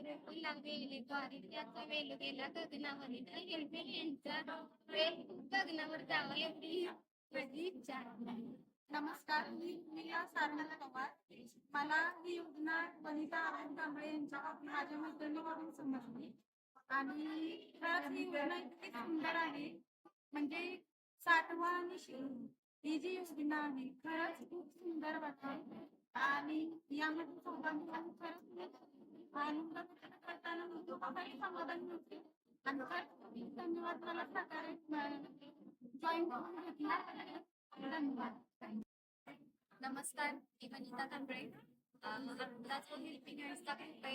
फुला वेली द्वारी त्याचा वेल गेला गगनावरी. यांचा वेल गगनावर जावा एवढी माझी इच्छा आहे. नमस्कार मी मीरा सारंगला पवार. मला ही योजना वनिता आनंद कांबळे यांच्या माझ्या मैत्रिणीकडून समजली. आणि खरंच ही योजना इतकी सुंदर आहे. म्हणजे साठवा आणि ही जी योजना आहे खरंच खूप सुंदर वाटते. आणि यामध्ये सहभागी खरंच करताना समाधान मिळते आणि धन्यवाद मला जॉईन करून घेतला धन्यवाद नमस्कार मी वनिता कांबळे. अं, आत्ताच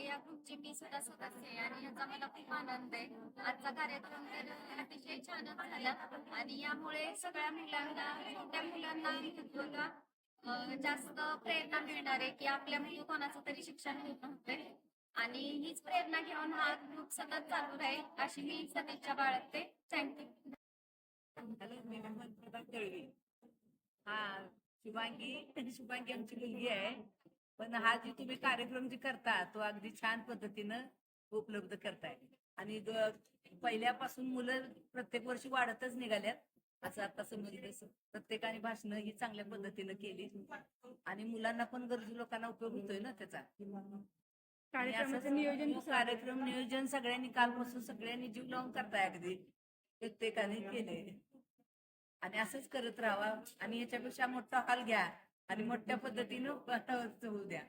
या ग्रुपची मी सुद्धा सदस्य आहे आणि याचा मला खूप आनंद आहे. आजचा कार्यक्रम तर अतिशय छानच झाला आणि यामुळे सगळ्या मुलांना छोट्या मुलांना बघा जास्त प्रेरणा मिळणार आहे की आपल्या मुली कोणाचं तरी शिक्षण घेत नव्हते. आणि हीच प्रेरणा घेऊन हा ग्रुप सतत चालू राहील अशी मी सदिच्छा बाळगते थँक्यू हॅलो मी मोहम्मद दळवी हा शुभांगी शुभांगी आमची मुलगी आहे. पण हा जे तुम्ही कार्यक्रम जे करता तो अगदी छान पद्धतीनं उपलब्ध करताय. आणि ग- पहिल्यापासून मुलं प्रत्येक वर्षी वाढतच निघाल्यात असं आता समजलं प्रत्येकाने भाषणं ही चांगल्या पद्धतीनं केली. आणि मुलांना पण गरजू लोकांना उपयोग होतोय ना त्याचा. असंच हो, कार्यक्रम नियोजन सगळ्यांनी कालपासून सगळ्यांनी जीव लावून करताय अगदी. प्रत्येकाने केले आणि असंच करत राहावा आणि याच्यापेक्षा मोठा हॉल घ्या आणि मोठ्या पद्धतीनं होऊ द्या.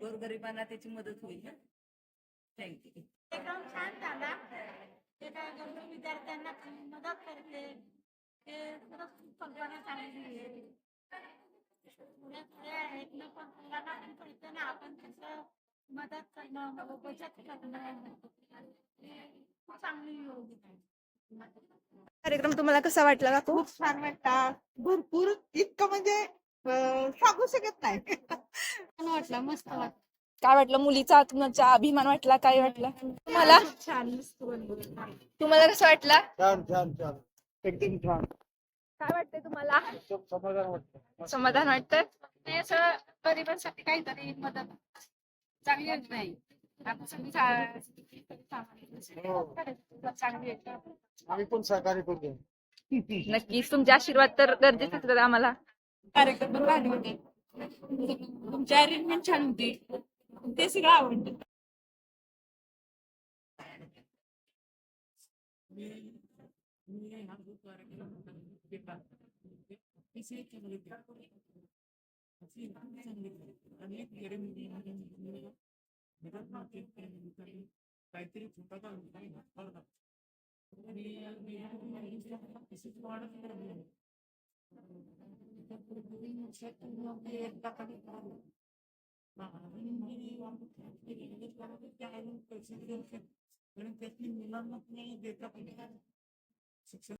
गोरगरिबांना त्याची मदत होईल थँक्यू एकदम छान झाला. ते काय गरजू विद्यार्थ्यांना मदत करते. ते खरंच खूप कल्पना चांगली आहे. पुढे पुढे आहेत ना पण मुलांना पण कळतं ना आपण कसं मदत करणं व बचत करणं. हे खूप चांगली योजना आहे. कार्यक्रम तुम्हाला कसा वाटला काकू खूप छान वाटतात भरपूर इतकं म्हणजे सांगू शकत नाही. वाटलं मस्त वाटलं. काय वाटलं? मुलीचा तुमचा अभिमान वाटला? काय वाटला? तुम्हाला? छान. तुम्हाला कसं वाटला? छान छान छान. एकदम छान. काय वाटतंय तुम्हाला? समाधान वाटतं समाधान वाटतंय? ते असं गरिबांसाठी काहीतरी मदत. चांगली योजना आहे आपण सगळी सा- हो. चांगली आहे आम्ही पण सहकार्य करतो नक्कीच तुमचे आशीर्वाद तर गरजेचे असतात आम्हाला कार्यक्रम पण भारी होते तुमची अरेंजमेंट छान होती ते सगळं आवडतं काहीतरी छोटासा आणि त्यातली मुलांना देता शिक्षण